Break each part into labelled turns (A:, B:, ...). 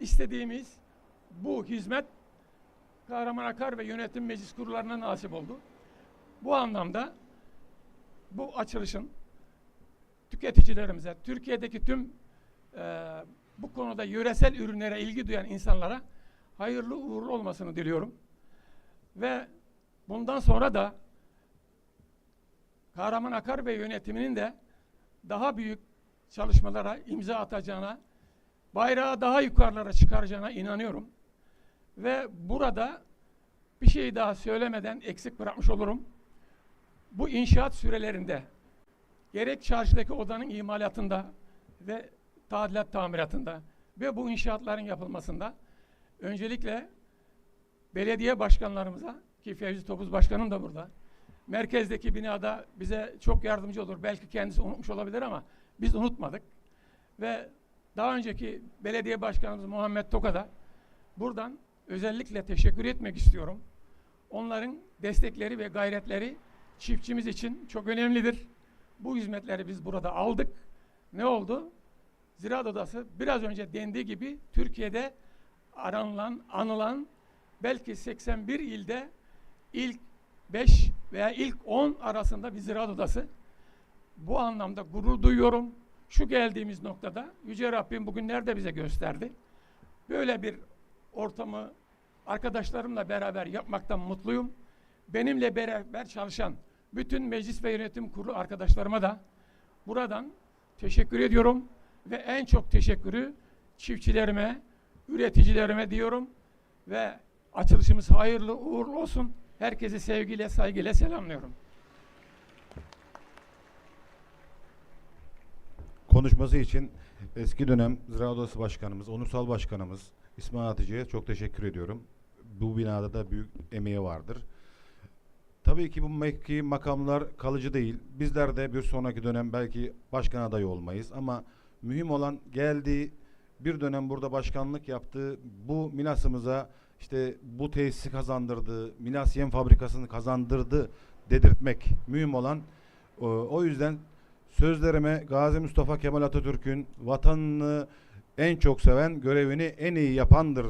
A: istediğimiz bu hizmet Kahramanakar ve Yönetim Meclis Kurullarına nasip oldu. Bu anlamda bu açılışın tüketicilerimize, Türkiye'deki tüm e, bu konuda yöresel ürünlere ilgi duyan insanlara hayırlı uğurlu olmasını diliyorum. Ve bundan sonra da Kahramanakar ve yönetiminin de daha büyük çalışmalara imza atacağına, bayrağı daha yukarılara çıkaracağına inanıyorum. Ve burada bir şey daha söylemeden eksik bırakmış olurum. Bu inşaat sürelerinde gerek çarşıdaki odanın imalatında ve tadilat tamiratında ve bu inşaatların yapılmasında öncelikle belediye başkanlarımıza ki Fevzi Topuz Başkanım da burada. Merkezdeki binada bize çok yardımcı olur. Belki kendisi unutmuş olabilir ama biz unutmadık. Ve daha önceki belediye başkanımız Muhammed Toka'da buradan özellikle teşekkür etmek istiyorum. Onların destekleri ve gayretleri çiftçimiz için çok önemlidir. Bu hizmetleri biz burada aldık. Ne oldu? Ziraat Odası biraz önce dendiği gibi Türkiye'de aranılan, anılan belki 81 ilde ilk 5 veya ilk 10 arasında bir ziraat odası. Bu anlamda gurur duyuyorum. Şu geldiğimiz noktada Yüce Rabbim bugün nerede bize gösterdi? Böyle bir ortamı arkadaşlarımla beraber yapmaktan mutluyum. Benimle beraber çalışan bütün meclis ve yönetim kurulu arkadaşlarıma da buradan teşekkür ediyorum ve en çok teşekkürü çiftçilerime, üreticilerime diyorum ve açılışımız hayırlı uğurlu olsun. Herkesi sevgiyle, saygıyla selamlıyorum.
B: Konuşması için eski dönem Ziraat Odası Başkanımız, Onursal Başkanımız İsmail Atıcı'ya çok teşekkür ediyorum. Bu binada da büyük emeği vardır. Tabii ki bu mevki makamlar kalıcı değil. Bizler de bir sonraki dönem belki başkan adayı olmayız ama mühim olan geldiği bir dönem burada başkanlık yaptığı bu Milas'ımıza işte bu tesisi kazandırdı, Milas Yem Fabrikası'nı kazandırdı dedirtmek mühim olan. O, o yüzden sözlerime Gazi Mustafa Kemal Atatürk'ün vatanını en çok seven, görevini en iyi yapandır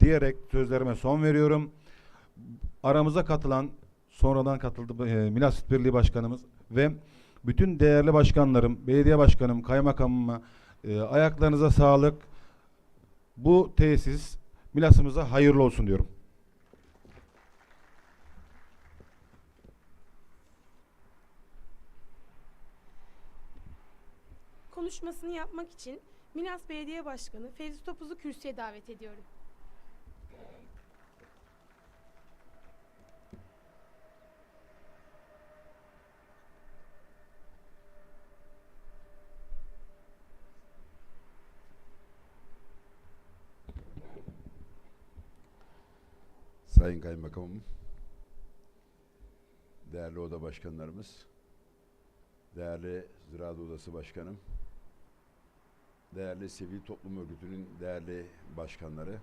B: diyerek sözlerime son veriyorum. Aramıza katılan, sonradan katıldı e, Milas Birliği Başkanımız ve bütün değerli başkanlarım, belediye başkanım, kaymakamıma e, ayaklarınıza sağlık. Bu tesis Milas'ımıza hayırlı olsun diyorum.
C: Konuşmasını yapmak için Milas Belediye Başkanı Fevzi Topuz'u kürsüye davet ediyorum.
D: Sayın Kaymakamım, değerli oda başkanlarımız, değerli Ziraat Odası Başkanım, değerli Sivil Toplum Örgütü'nün değerli başkanları,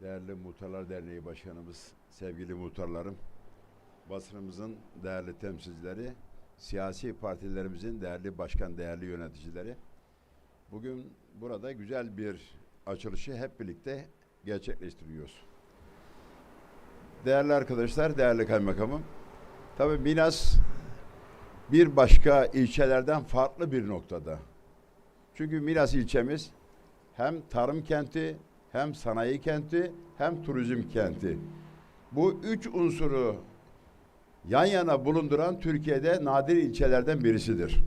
D: değerli Muhtarlar Derneği Başkanımız, sevgili muhtarlarım, basınımızın değerli temsilcileri, siyasi partilerimizin değerli başkan, değerli yöneticileri. Bugün burada güzel bir açılışı hep birlikte gerçekleştiriyoruz. Değerli arkadaşlar, değerli kaymakamım. Tabii Milas bir başka ilçelerden farklı bir noktada. Çünkü Milas ilçemiz hem tarım kenti, hem sanayi kenti, hem turizm kenti. Bu üç unsuru yan yana bulunduran Türkiye'de nadir ilçelerden birisidir.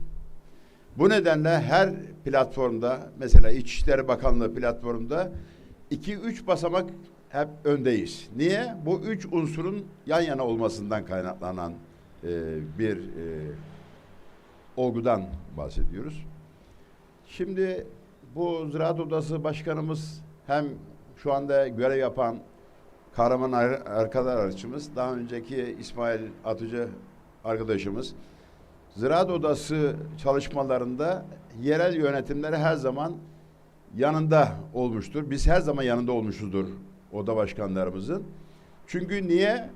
D: Bu nedenle her platformda, mesela İçişleri Bakanlığı platformunda iki üç basamak hep öndeyiz. Niye? Bu üç unsurun yan yana olmasından kaynaklanan e, bir e, olgudan bahsediyoruz. Şimdi bu Ziraat Odası Başkanımız hem şu anda görev yapan Kahraman ar- arkadaşımız, daha önceki İsmail Atıcı arkadaşımız, Ziraat Odası çalışmalarında yerel yönetimleri her zaman yanında olmuştur. Biz her zaman yanında olmuşuzdur oda başkanlarımızın. Çünkü niye?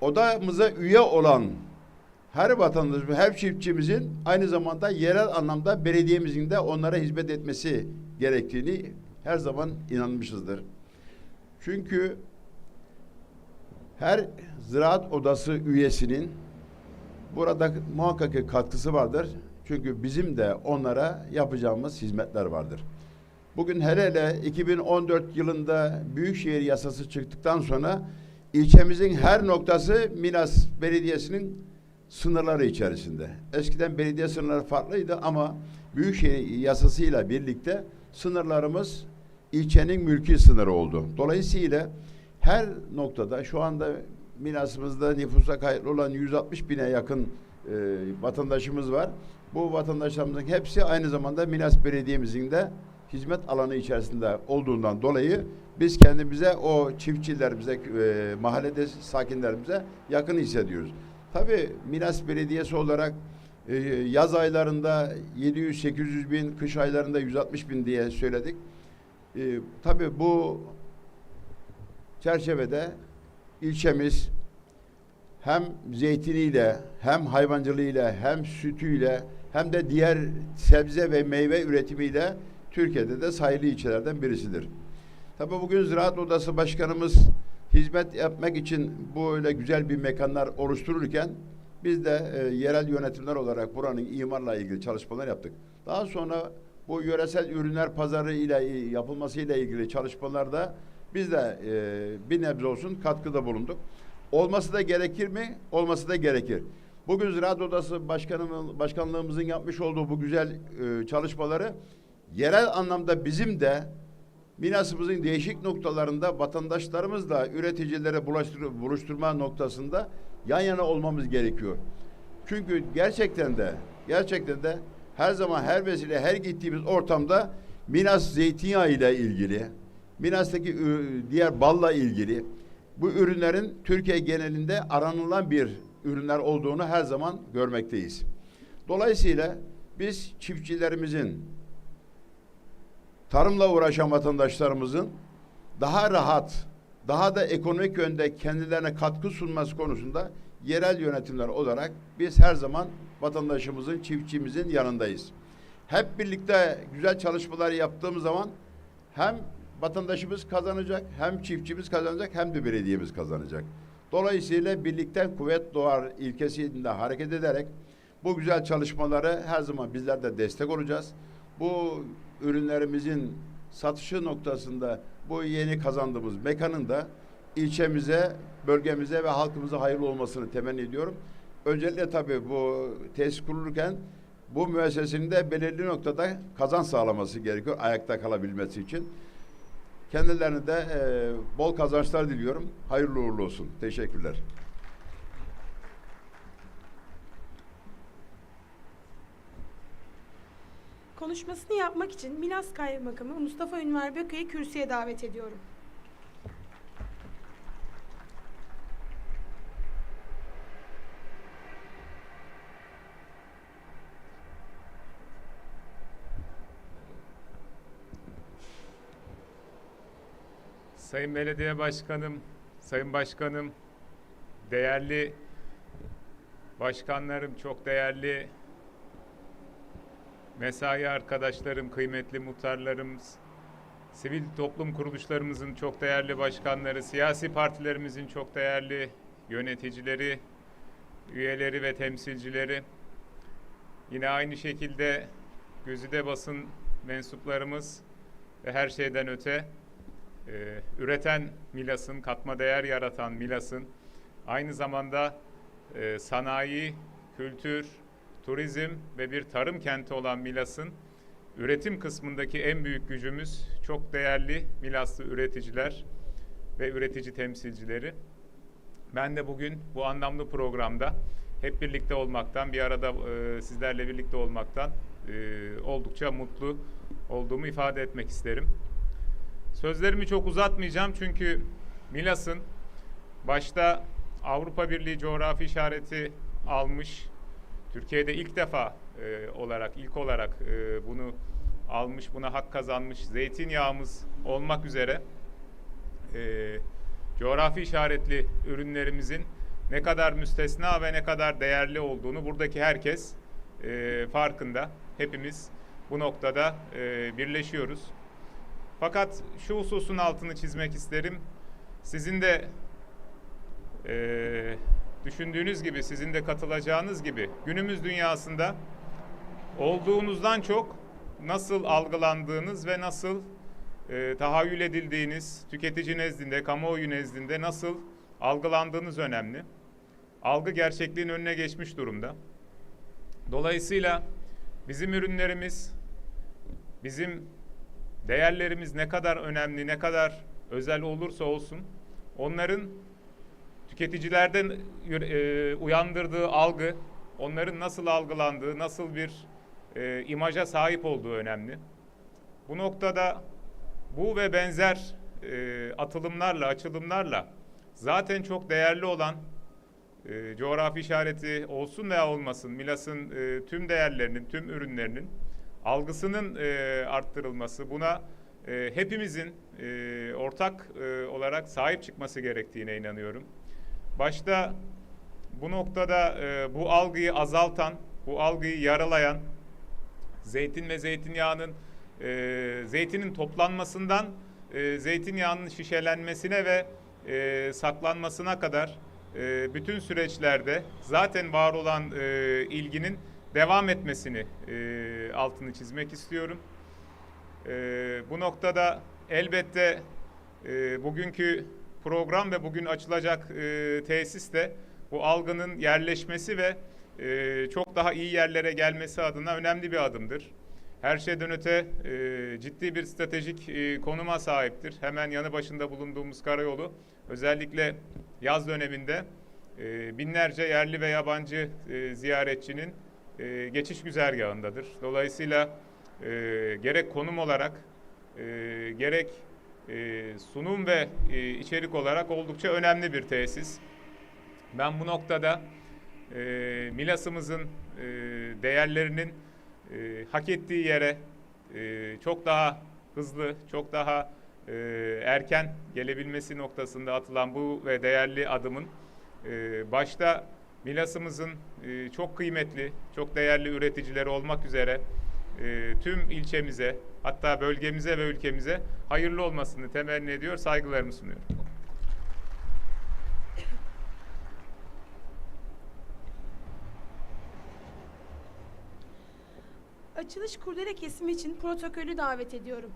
D: Odamıza üye olan her vatandaşımız, her çiftçimizin aynı zamanda yerel anlamda belediyemizin de onlara hizmet etmesi gerektiğini her zaman inanmışızdır. Çünkü her ziraat odası üyesinin burada muhakkak ki katkısı vardır. Çünkü bizim de onlara yapacağımız hizmetler vardır. Bugün hele hele 2014 yılında Büyükşehir Yasası çıktıktan sonra ilçemizin her noktası Milas Belediyesi'nin sınırları içerisinde. Eskiden belediye sınırları farklıydı ama Büyükşehir Yasası'yla birlikte sınırlarımız ilçenin mülki sınırı oldu. Dolayısıyla her noktada şu anda Milas'ımızda nüfusa kayıtlı olan 160 bine yakın e, vatandaşımız var. Bu vatandaşlarımızın hepsi aynı zamanda Milas Belediye'mizin de hizmet alanı içerisinde olduğundan dolayı biz kendimize o çiftçilerimize, e, mahallede sakinlerimize yakın hissediyoruz. Tabii Milas Belediyesi olarak e, yaz aylarında 700-800 bin, kış aylarında 160 bin diye söyledik. E, tabii bu çerçevede ilçemiz hem zeytiniyle, hem hayvancılığıyla, hem sütüyle, hem de diğer sebze ve meyve üretimiyle Türkiye'de de sayılı ilçelerden birisidir. Tabii bugün Ziraat Odası Başkanımız hizmet yapmak için böyle güzel bir mekanlar oluştururken biz de e, yerel yönetimler olarak buranın imarla ilgili çalışmalar yaptık. Daha sonra bu yöresel ürünler pazarı ile yapılması ile ilgili çalışmalarda biz de e, bir nebze olsun katkıda bulunduk. Olması da gerekir mi? Olması da gerekir. Bugün Ziraat Odası Başkanımın, Başkanlığımızın yapmış olduğu bu güzel e, çalışmaları yerel anlamda bizim de Minas'ımızın değişik noktalarında vatandaşlarımızla üreticilere bulaştır, buluşturma noktasında yan yana olmamız gerekiyor. Çünkü gerçekten de gerçekten de her zaman her vesile her gittiğimiz ortamda Minas zeytinyağı ile ilgili, Minas'taki diğer balla ilgili bu ürünlerin Türkiye genelinde aranılan bir ürünler olduğunu her zaman görmekteyiz. Dolayısıyla biz çiftçilerimizin tarımla uğraşan vatandaşlarımızın daha rahat, daha da ekonomik yönde kendilerine katkı sunması konusunda yerel yönetimler olarak biz her zaman vatandaşımızın, çiftçimizin yanındayız. Hep birlikte güzel çalışmalar yaptığımız zaman hem vatandaşımız kazanacak, hem çiftçimiz kazanacak, hem de belediyemiz kazanacak. Dolayısıyla birlikten kuvvet doğar ilkesinde hareket ederek bu güzel çalışmaları her zaman bizler de destek olacağız. Bu ürünlerimizin satışı noktasında bu yeni kazandığımız mekanın da ilçemize, bölgemize ve halkımıza hayırlı olmasını temenni ediyorum. Öncelikle tabii bu tesis kurulurken bu müessesenin de belirli noktada kazanç sağlaması gerekiyor ayakta kalabilmesi için. Kendilerine de e, bol kazançlar diliyorum. Hayırlı uğurlu olsun. Teşekkürler.
C: Konuşmasını yapmak için Milas Kaymakamı Mustafa Ünver Böke'yi kürsüye davet ediyorum.
E: Sayın Belediye Başkanım, Sayın Başkanım, değerli başkanlarım, çok değerli mesai arkadaşlarım, kıymetli muhtarlarımız, sivil toplum kuruluşlarımızın çok değerli başkanları, siyasi partilerimizin çok değerli yöneticileri, üyeleri ve temsilcileri, yine aynı şekilde gözüde basın mensuplarımız ve her şeyden öte ee, üreten Milas'ın, katma değer yaratan Milas'ın aynı zamanda e, sanayi, kültür, turizm ve bir tarım kenti olan Milas'ın üretim kısmındaki en büyük gücümüz çok değerli Milaslı üreticiler ve üretici temsilcileri. Ben de bugün bu anlamlı programda hep birlikte olmaktan, bir arada e, sizlerle birlikte olmaktan e, oldukça mutlu olduğumu ifade etmek isterim. Sözlerimi çok uzatmayacağım çünkü Milas'ın başta Avrupa Birliği coğrafi işareti almış, Türkiye'de ilk defa e, olarak, ilk olarak e, bunu almış, buna hak kazanmış zeytinyağımız olmak üzere e, coğrafi işaretli ürünlerimizin ne kadar müstesna ve ne kadar değerli olduğunu buradaki herkes e, farkında. Hepimiz bu noktada e, birleşiyoruz. Fakat şu hususun altını çizmek isterim. Sizin de eee, düşündüğünüz gibi, sizin de katılacağınız gibi günümüz dünyasında olduğunuzdan çok nasıl algılandığınız ve nasıl e, tahayyül edildiğiniz, tüketici nezdinde, kamuoyu nezdinde nasıl algılandığınız önemli. Algı gerçekliğin önüne geçmiş durumda. Dolayısıyla bizim ürünlerimiz, bizim değerlerimiz ne kadar önemli, ne kadar özel olursa olsun onların tüketicilerden e, uyandırdığı algı, onların nasıl algılandığı, nasıl bir e, imaja sahip olduğu önemli. Bu noktada bu ve benzer e, atılımlarla, açılımlarla zaten çok değerli olan e, coğrafi işareti olsun veya olmasın Milas'ın e, tüm değerlerinin, tüm ürünlerinin algısının e, arttırılması, buna e, hepimizin e, ortak e, olarak sahip çıkması gerektiğine inanıyorum. Başta bu noktada e, bu algıyı azaltan, bu algıyı yaralayan, zeytin ve zeytinyağının e, zeytinin toplanmasından e, zeytinyağının şişelenmesine ve e, saklanmasına kadar e, bütün süreçlerde zaten var olan e, ilginin devam etmesini e, altını çizmek istiyorum. E, bu noktada elbette e, bugünkü program ve bugün açılacak e, tesis de bu algının yerleşmesi ve e, çok daha iyi yerlere gelmesi adına önemli bir adımdır. Her şeyden öte e, ciddi bir stratejik e, konuma sahiptir. Hemen yanı başında bulunduğumuz karayolu özellikle yaz döneminde e, binlerce yerli ve yabancı e, ziyaretçinin e, geçiş güzergahındadır. Dolayısıyla e, gerek konum olarak e, gerek sunum ve e, içerik olarak oldukça önemli bir tesis. Ben bu noktada e, Milas'ımızın e, değerlerinin e, hak ettiği yere çok daha hızlı, çok daha erken gelebilmesi noktasında atılan bu ve değerli adımın başta Milas'ımızın çok kıymetli, çok değerli üreticileri olmak üzere e, tüm ilçemize, hatta bölgemize ve ülkemize hayırlı olmasını temenni ediyor, saygılarımı sunuyorum.
C: Açılış kurdele kesimi için protokolü davet ediyorum.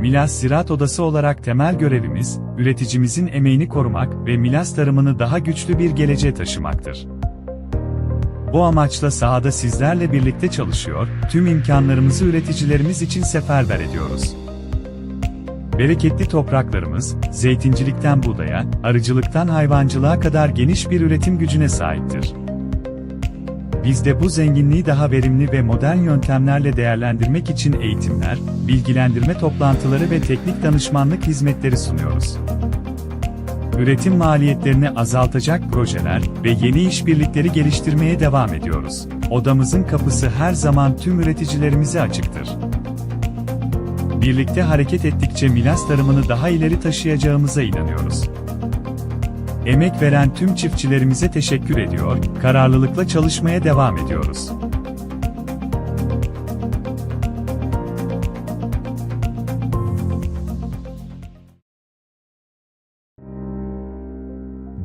F: Milas Ziraat Odası olarak temel görevimiz, üreticimizin emeğini korumak ve Milas tarımını daha güçlü bir geleceğe taşımaktır. Bu amaçla sahada sizlerle birlikte çalışıyor, tüm imkanlarımızı üreticilerimiz için seferber ediyoruz. Bereketli topraklarımız, zeytincilikten buğdaya, arıcılıktan hayvancılığa kadar geniş bir üretim gücüne sahiptir. Biz de bu zenginliği daha verimli ve modern yöntemlerle değerlendirmek için eğitimler, bilgilendirme toplantıları ve teknik danışmanlık hizmetleri sunuyoruz. Üretim maliyetlerini azaltacak projeler ve yeni işbirlikleri geliştirmeye devam ediyoruz. Odamızın kapısı her zaman tüm üreticilerimize açıktır. Birlikte hareket ettikçe Milas tarımını daha ileri taşıyacağımıza inanıyoruz. Emek veren tüm çiftçilerimize teşekkür ediyor, kararlılıkla çalışmaya devam ediyoruz.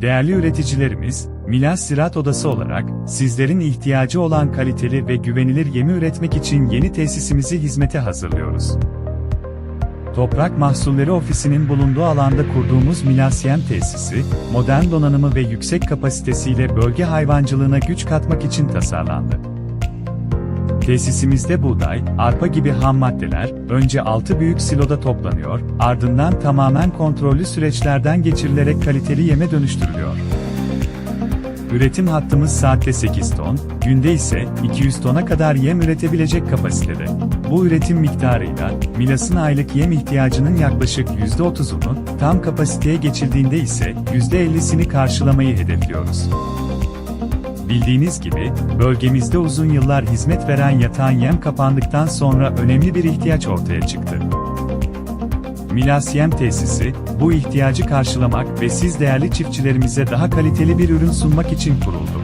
F: Değerli üreticilerimiz, Milas Ziraat Odası olarak sizlerin ihtiyacı olan kaliteli ve güvenilir yemi üretmek için yeni tesisimizi hizmete hazırlıyoruz. Toprak Mahsulleri Ofisi'nin bulunduğu alanda kurduğumuz Milas Yem Tesisi, modern donanımı ve yüksek kapasitesiyle bölge hayvancılığına güç katmak için tasarlandı. Tesisimizde buğday, arpa gibi ham maddeler, önce 6 büyük siloda toplanıyor, ardından tamamen kontrollü süreçlerden geçirilerek kaliteli yeme dönüştürülüyor. Üretim hattımız saatte 8 ton, günde ise 200 tona kadar yem üretebilecek kapasitede. Bu üretim miktarıyla, Milas'ın aylık yem ihtiyacının yaklaşık %30'unu, tam kapasiteye geçildiğinde ise %50'sini karşılamayı hedefliyoruz. Bildiğiniz gibi, bölgemizde uzun yıllar hizmet veren yatağın yem kapandıktan sonra önemli bir ihtiyaç ortaya çıktı. Milas Yem Tesisi, bu ihtiyacı karşılamak ve siz değerli çiftçilerimize daha kaliteli bir ürün sunmak için kuruldu.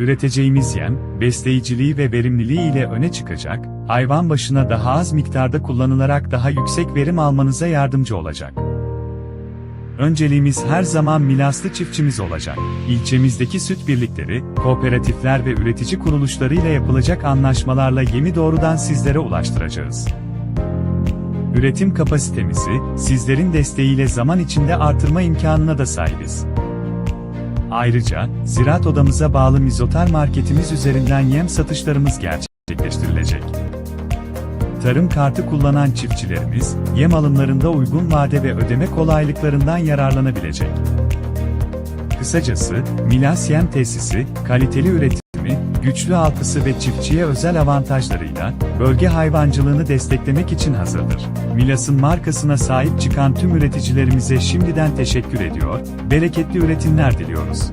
F: Üreteceğimiz yem, besleyiciliği ve verimliliği ile öne çıkacak, hayvan başına daha az miktarda kullanılarak daha yüksek verim almanıza yardımcı olacak. Önceliğimiz her zaman Milaslı çiftçimiz olacak. İlçemizdeki süt birlikleri, kooperatifler ve üretici kuruluşlarıyla yapılacak anlaşmalarla yemi doğrudan sizlere ulaştıracağız. Üretim kapasitemizi, sizlerin desteğiyle zaman içinde artırma imkanına da sahibiz. Ayrıca, Ziraat Odamıza bağlı Mizotar Marketimiz üzerinden yem satışlarımız gerçekleştirilecek. Tarım kartı kullanan çiftçilerimiz, yem alımlarında uygun vade ve ödeme kolaylıklarından yararlanabilecek. Kısacası, Milas Yem Tesisi, kaliteli üretimi, güçlü altyapısı ve çiftçiye özel avantajlarıyla, bölge hayvancılığını desteklemek için hazırdır. Milas'ın markasına sahip çıkan tüm üreticilerimize şimdiden teşekkür ediyor, bereketli üretimler diliyoruz.